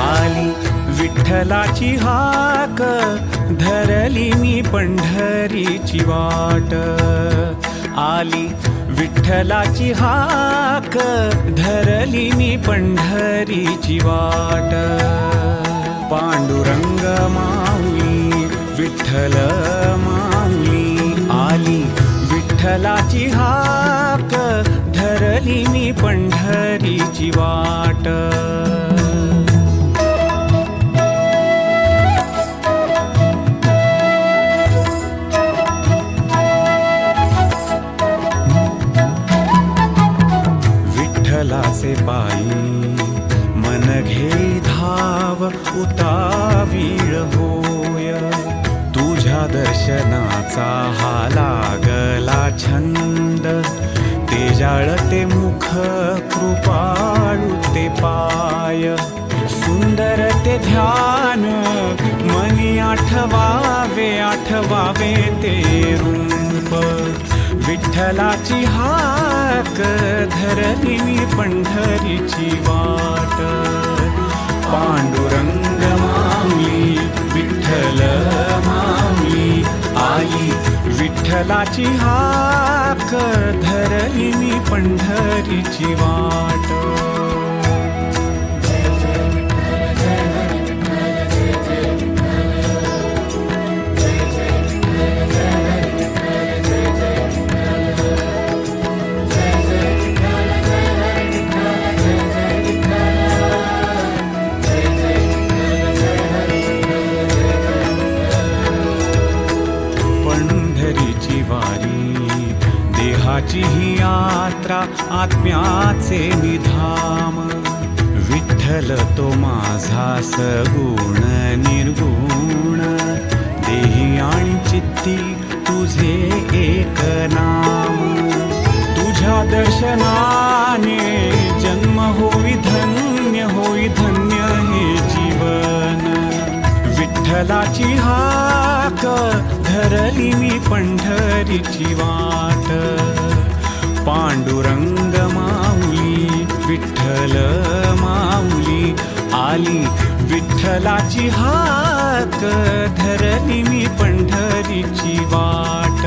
आली विठ्ठलाची हाक धरली मी पंढरीची वाट. आली विठ्ठलाची हाक धरली मी पंढरीची वाट. पांडुरंग माऊली विठ्ठल माऊली आली विठ्ठलाची हाक. धरली मी पंढरीची वाट. उतावीळ होय. तुझ्या दर्शनाचा हा लागला छंद. ते जाळते मुख कृपाळू ते पाय. सुंदर ते ध्यान मनी आठवावे आठवावे ते रूप. विठ्ठलाची हाक धरली पंढरीची वाट. पांडुरंग माऊली विठ्ठल माऊली आई विठ्ठलाची हाक धरली मी पंढरीची वाट. देहाची ही यात्रा आत्म्याचे निधाम. विठ्ठल तो माझा सगुण निर्गुण. देही आणि चित्ती तुझे एक नाम. तुझ्या दर्शनाने जन्म होई धन्य होई धन्य विठ्ठलाची हाक धरली मी पंढरीची वाट. पांडुरंग माऊली विठ्ठल माऊली आली विठ्ठलाची हाक धरली मी पंढरीची वाट.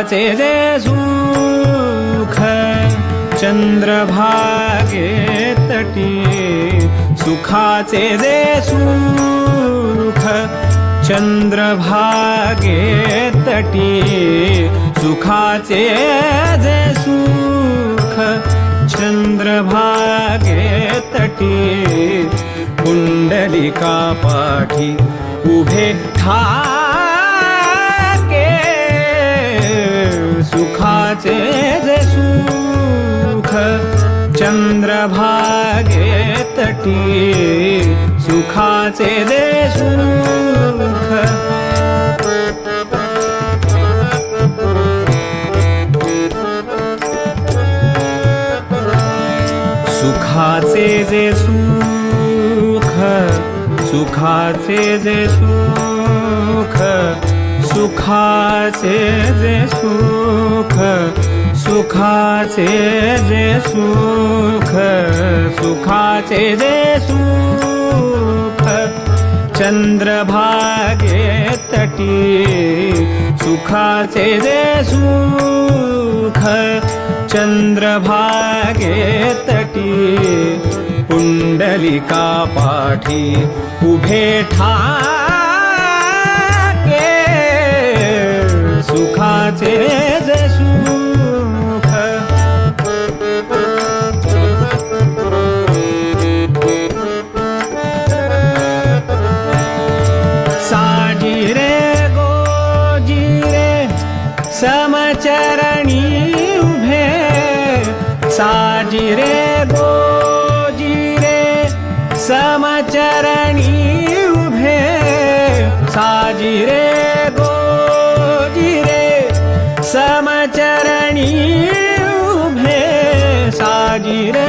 सुखाचे जे सुख चंद्रभागे तटी सुखाचे जे सुख चंद्रभागे तटी सुखाचे जे सुख चंद्रभागे तटी कुंडलिका पाठी उभे ठा सुखाचे सुख चंद्रभागे तटी सुखाचे सुख सुखाचे जे सुख सुखाचे जे सुख सुखाचे जे सुख सुखाचे जे सुख सुखाचे जे सुख. चंद्रभागे तटी सुखाचे जे सुख. चंद्रभागे तटी पुंडलिका पाठी उभे ठा साजिरे गोजिरे समचरणी उभे। साजिरे गोजिरे समचरणी उभे। साजिरे गोजिरे समचरणी उभे साजिरे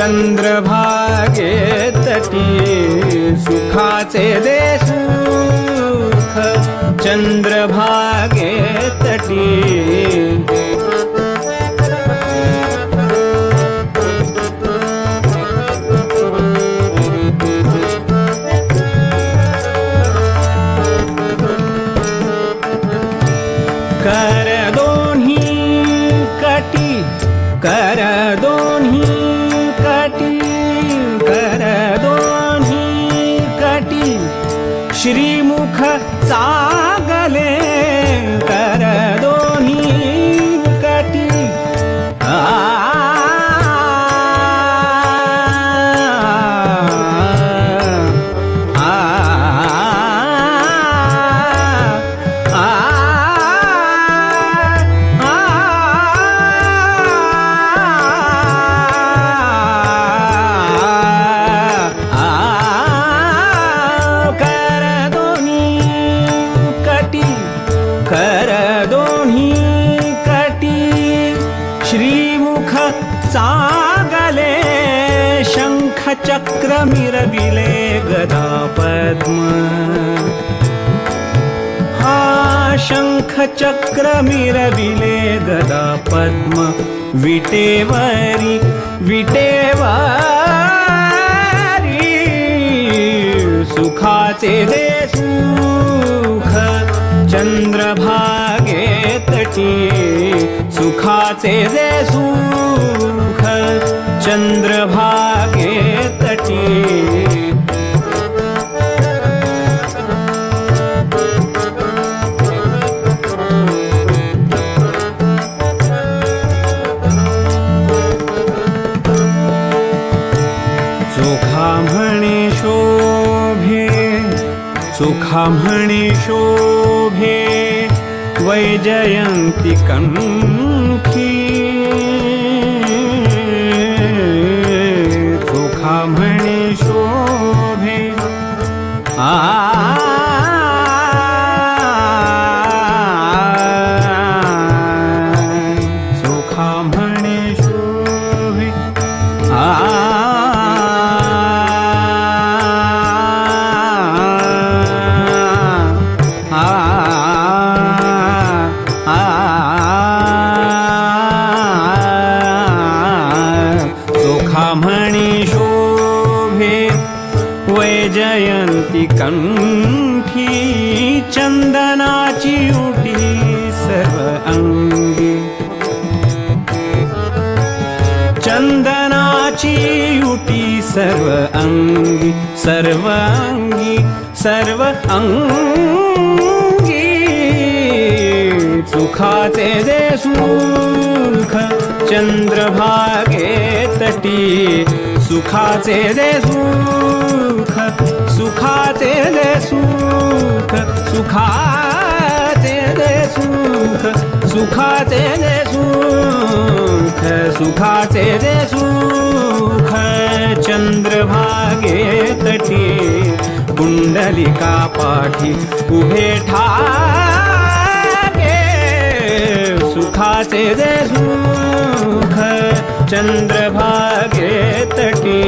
चंद्रभागे तटी सुखाचे दे सुख चंद्रभा श्रीमुख चा चक्रमिर गदा पद्म। हा शङ्खचक्रमिरविले गदा पद्म। विटेवरि वरि विटेवारि सुखाते दे सुख। चन्द्रभागे तटी सुखा दे सुख। चन्द्रभा सुखामणिषोभि वैजयन्ति वैजयन्तिकम् खामणी शोभे वैजयंती कंठी चंदनाची उटी सर्व अंगी. चंदनाची उटी सर्व अंगी सर्व अंगी सर्व अंगी. सुखाचे जे सुख चंद्रभागे तटी सुखाचे दे सुख सुखाचे दे सुख सुखाचे दे सुख सुखाचे दे सुख सुखाचे दे सुख. चंद्रभागे तटी कुंडलिका पाठी उभे ठाके सुखाचे दे सुख. चंद्रभागे तटी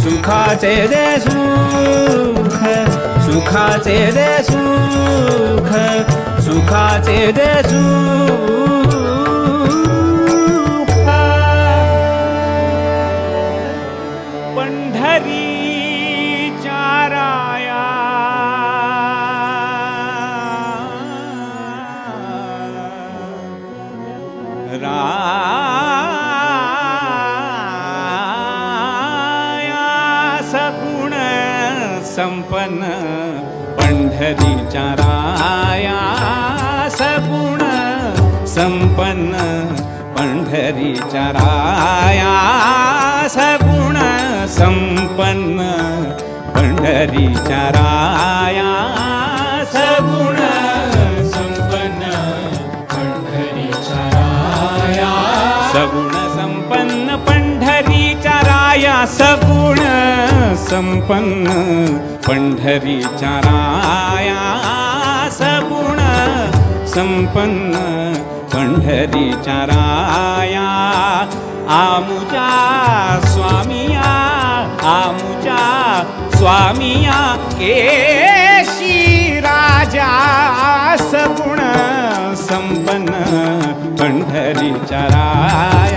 सुखाचे दे सुख सुखाचे दे सुख सुखाचे दे सुख। पंढरीच्या सगुण संपन्न पंढरीच्या राया सगुण संपन्न पंढरीच्या राया संपन्न पंढरीच्या राया सगुण संपन्न पंढरीच्या राया आमुजा स्वामिया आमुजा स्वामिया केशी राजा सगुण संपन्न पंढरीच्या राया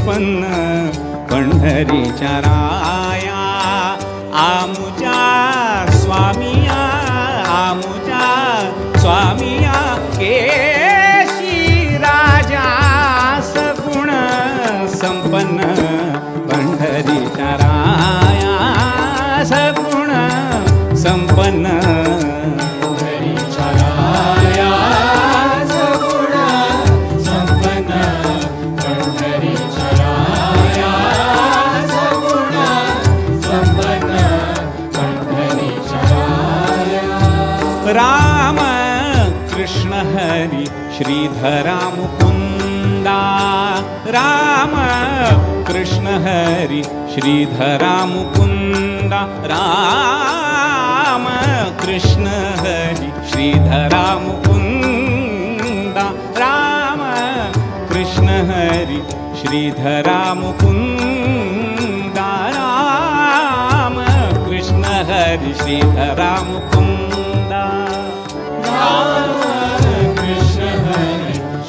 संपन्न पंढरीच्या राया. आमुजा स्वामिया आमुजा स्वामी राम कृष्ण हरी श्रीधरा मुकुन्दा। राम कृष्ण हरी श्रीधरा मुकुन्दा। राम कृष्ण हरी श्रीधरा मुकुन्दा। राम कृष्ण हरी श्रीधरा मुकुन्दा। राम कृष्ण हरि श्रीधरा मुकुन्द। राम कृष्ण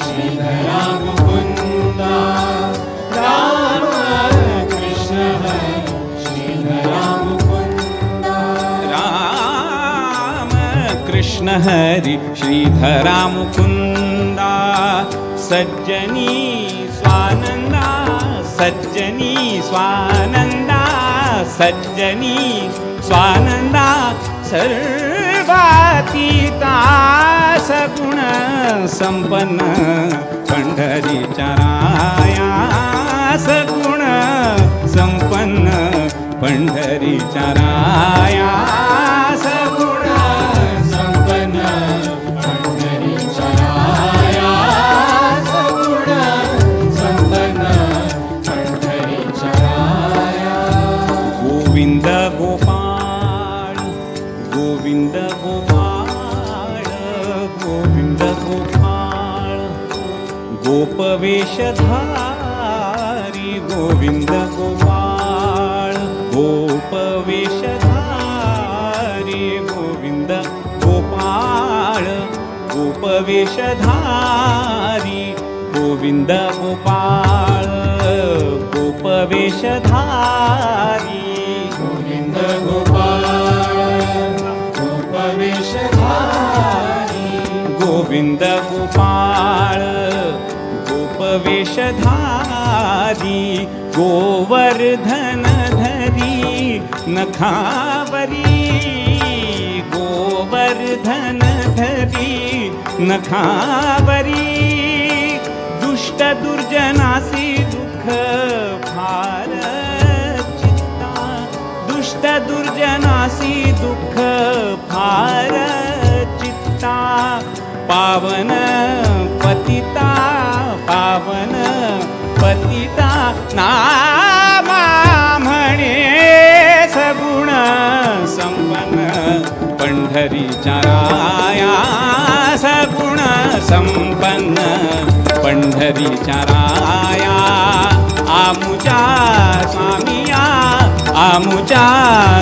श्रीरामकुन्द राम कृष्ण सज्जनी स्वानन्दा सज्जनी स्वानन्दा सज्जनी स्वानन्दा। सर्व सर्वातीता सगुण संपन्न पंढरीच्या राया सगुण संपन्न पंढरीच्या राया गोपवेशधारी गोविंद गोपाळ गोपवेशधारी गोविंद गोपाळ गोपवेशधारी गोविंद गोपाळ गोपवेशधारी गोविंद गोपाळ गोपवेशधारी गोवर्धन धरी नखावरी गोवर्धन धरी नखावरी। दुष्ट दुर्जनासी दुःख फार चित्ता। दुष्ट दुर्जनासी दुःख फार चित्ता। पावन पतिता पावन नामा म्हणे सगुण संपन्न। पंढरीच्या राया सगुण संपन्न। पंढरीच्या राया आमुच्या स्वामिया आमुच्या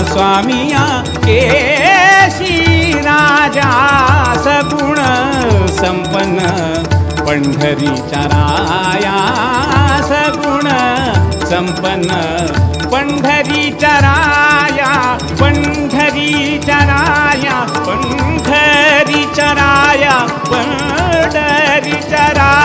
स्वामिया केशी राजा सगुण संपन्न। पंढरीच्या राया संपन्न। पंढरीच्या राया पंढरीच्या राया पंढरीच्या राया पंढरीच्या राया